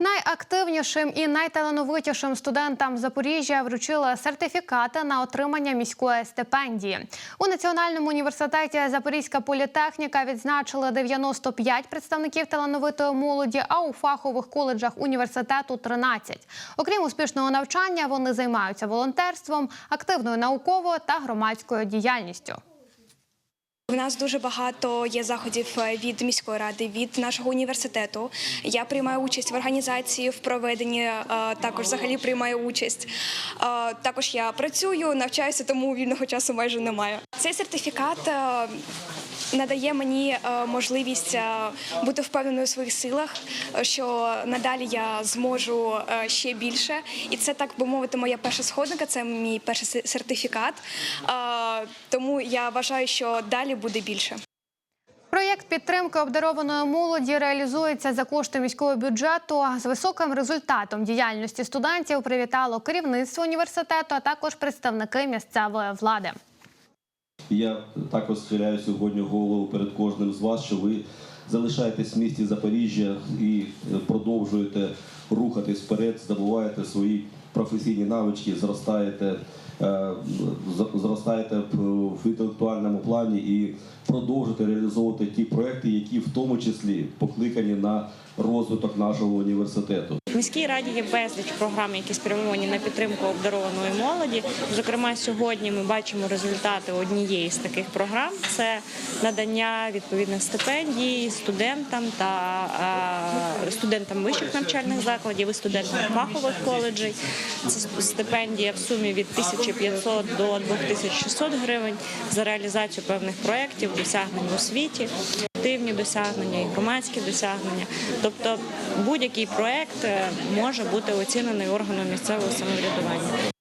Найактивнішим і найталановитішим студентам Запоріжжя вручили сертифікати на отримання міської стипендії. У Національному університеті Запорізька політехніка відзначили 95 представників талановитої молоді, а у фахових коледжах університету 13. Окрім успішного навчання, вони займаються волонтерством, активною науковою та громадською діяльністю. У нас дуже багато є заходів е, від міської ради, від нашого університету. Я приймаю участь в організації, в проведенні, е, також взагалі приймаю участь. Е, Також я працюю, навчаюся, тому вільного часу майже немає. Цей сертифікат. Надає мені можливість бути впевненою у своїх силах, що надалі я зможу ще більше, і це так би мовити, моя перша сходинка, це мій перший се- сертифікат. Тому я вважаю, що далі буде більше. Проєкт підтримки обдарованої молоді реалізується за кошти міського бюджету. З високим результатом діяльності студентів привітало керівництво університету, а також представники місцевої влади. Я також схиляю сьогодні голову перед кожним з вас, що ви залишаєтесь в місті Запоріжжя і продовжуєте рухатись вперед, здобуваєте свої професійні навички, зростаєте, е, зростаєте в інтелектуальному плані і продовжуєте реалізовувати ті проекти, які в тому числі покликані на розвиток нашого університету. В міській раді є безліч програм, які спрямовані на підтримку обдарованої молоді. Зокрема, сьогодні ми бачимо результати однієї з таких програм: це надання відповідних стипендій студентам та е, студентам вищих навчальних закладів і студентам фахових коледжів. Це стипендія в сумі від 1500 до 2600 гривень за реалізацію певних проєктів, досягнень у освіті активні досягнення і громадські досягнення. Тобто будь-який проект е, може бути оцінений органом місцевого самоврядування.